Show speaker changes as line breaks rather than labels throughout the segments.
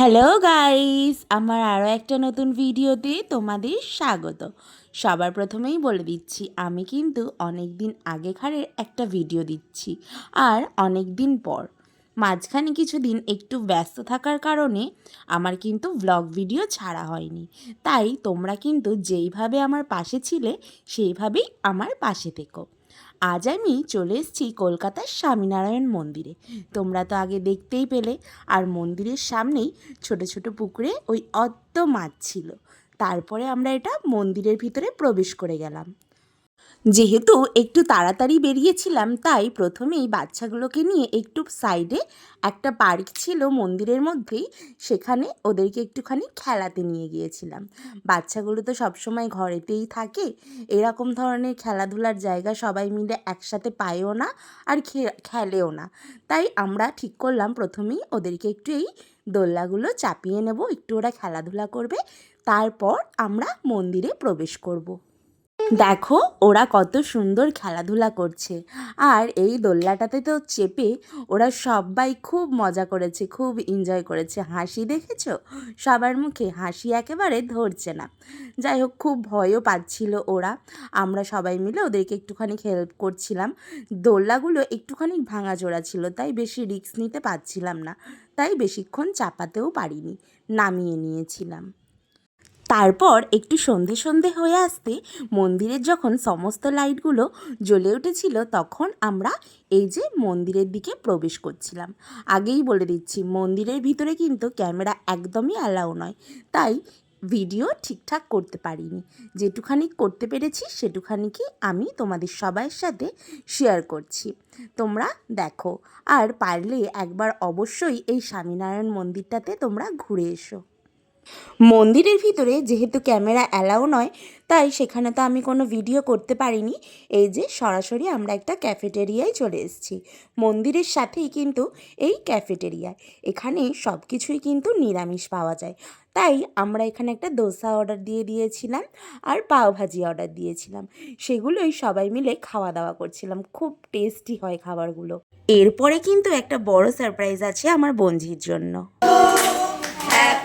Hello guys আমার আরও একটা নতুন ভিডিওতে তোমাদের স্বাগত। সবার প্রথমেই বলে দিচ্ছি, আমি কিন্তু অনেক দিন আগেকারের একটা ভিডিও দিচ্ছি, আর অনেক দিন পর। মাঝখানে কিছুদিন একটু ব্যস্ত থাকার কারণে আমার কিন্তু ব্লগ ভিডিও ছাড়া হয়নি। তাই তোমরা কিন্তু যেইভাবে আমার পাশে ছিলে, সেইভাবেই আমার পাশে থেকো। আজ আমি চলে এসেছি কলকাতার স্বামীনারায়ণ মন্দিরে। তোমরা তো আগে দেখতেই পেলে, আর মন্দিরের সামনেই ছোট ছোট পুকুরে ওই অদ্দ মাছ ছিল। তারপরে আমরা এটা মন্দিরের ভিতরে প্রবেশ করে গেলাম। যেহেতু একটু তাড়াতাড়ি বেরিয়েছিলাম, তাই প্রথমেই বাচ্চাগুলোকে নিয়ে একটু সাইডে একটা পার্ক ছিল মন্দিরের মধ্যেই। সেখানে ওদেরকে একটুখানি খেলাতে নিয়ে গিয়েছিলাম। বাচ্চাগুলো তো সবসময় ঘরেতেই থাকে। এরকম ধরনের খেলাধুলার জায়গা সবাই মিলে একসাথে পায়ও না আর খেলেও না। তাই আমরা ঠিক করলাম প্রথমেই ওদেরকে একটু এই দোলনাগুলো চাপিয়ে নেব। একটু ওরা খেলাধুলা করবে। তারপর আমরা মন্দিরে প্রবেশ করব। দেখো, ওরা কত সুন্দর খেলাধুলা করছে। আর এই দোলনাটাতে তো চেপে ওরা সবাই খুব মজা করেছে, খুব এনজয় করেছে। হাসি দেখেছ? সবার মুখে হাসি একেবারে ধরছে না। যাই হোক, খুব ভয়ও পাচ্ছিল ওরা। আমরা সবাই মিলে ওদেরকে একটুখানি হেল্প করছিলাম। দোলনাগুলো একটুখানি ভাঙাচোরা ছিল, তাই বেশি রিস্ক নিতে পারছিলাম না। তাই বেশিক্ষণ চাপাতেও পারিনি, নামিয়ে নিয়েছিলাম। তারপর একটু সন্ধে সন্ধে হয়ে আসতে মন্দিরের যখন সমস্ত লাইটগুলো জ্বলে উঠেছিল, তখন আমরা এই যে মন্দিরের দিকে প্রবেশ করছিলাম। আগেই বলে দিচ্ছি, মন্দিরের ভিতরে কিন্তু ক্যামেরা একদমই অ্যালাউ নয়। তাই ভিডিও ঠিকঠাক করতে পারিনি। যেটুখানি করতে পেরেছি, সেটুখানিকে আমি তোমাদের সবার সাথে শেয়ার করছি। তোমরা দেখো। আর পারলে একবার অবশ্যই এই স্বামীনারায়ণ মন্দিরটাতে তোমরা ঘুরে এসো। মন্দিরের ভিতরে যেহেতু ক্যামেরা অ্যালাউ নয়, তাই সেখানে তো আমি কোনো ভিডিও করতে পারিনি। এই যে সরাসরি আমরা একটা ক্যাফেটেরিয়ায় চলে এসেছি। মন্দিরের সাথেই কিন্তু এই ক্যাফেটেরিয়ায় এখানে সব কিছুই কিন্তু নিরামিষ পাওয়া যায়। তাই আমরা এখানে একটা দোসা অর্ডার দিয়ে দিয়েছিলাম আর পাওভাজি অর্ডার দিয়েছিলাম। সেগুলোই সবাই মিলে খাওয়া দাওয়া করছিলাম। খুব টেস্টি হয় খাবারগুলো। এরপরে কিন্তু একটা বড় সারপ্রাইজ আছে আমার বঞ্জির জন্য।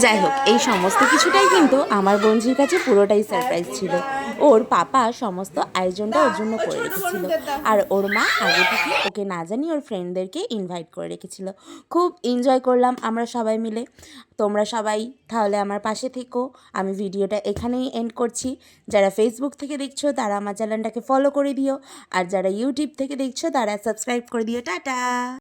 যাই হোক, এই সমস্ত কিছুটাই কিন্তু আমার বঞ্জির কাছে পুরোটাই সারপ্রাইজ ছিল। ওর পাপা সমস্ত আয়োজনটা ওর জন্য করে রেখেছিল। আর ওর মা আগে থেকে ওকে না জানি ওর ফ্রেন্ডদেরকে ইনভাইট করে রেখেছিল। খুব এনজয় করলাম আমরা সবাই মিলে। তোমরা সবাই তাহলে আমার পাশে থেকো। আমি ভিডিওটা এখানেই এন্ড করছি। যারা ফেসবুক থেকে দেখছ, তারা আমার চ্যানেলটাকে ফলো করে দিও। আর যারা ইউটিউব থেকে দেখছ, তারা সাবস্ক্রাইব করে দিও। টাটা!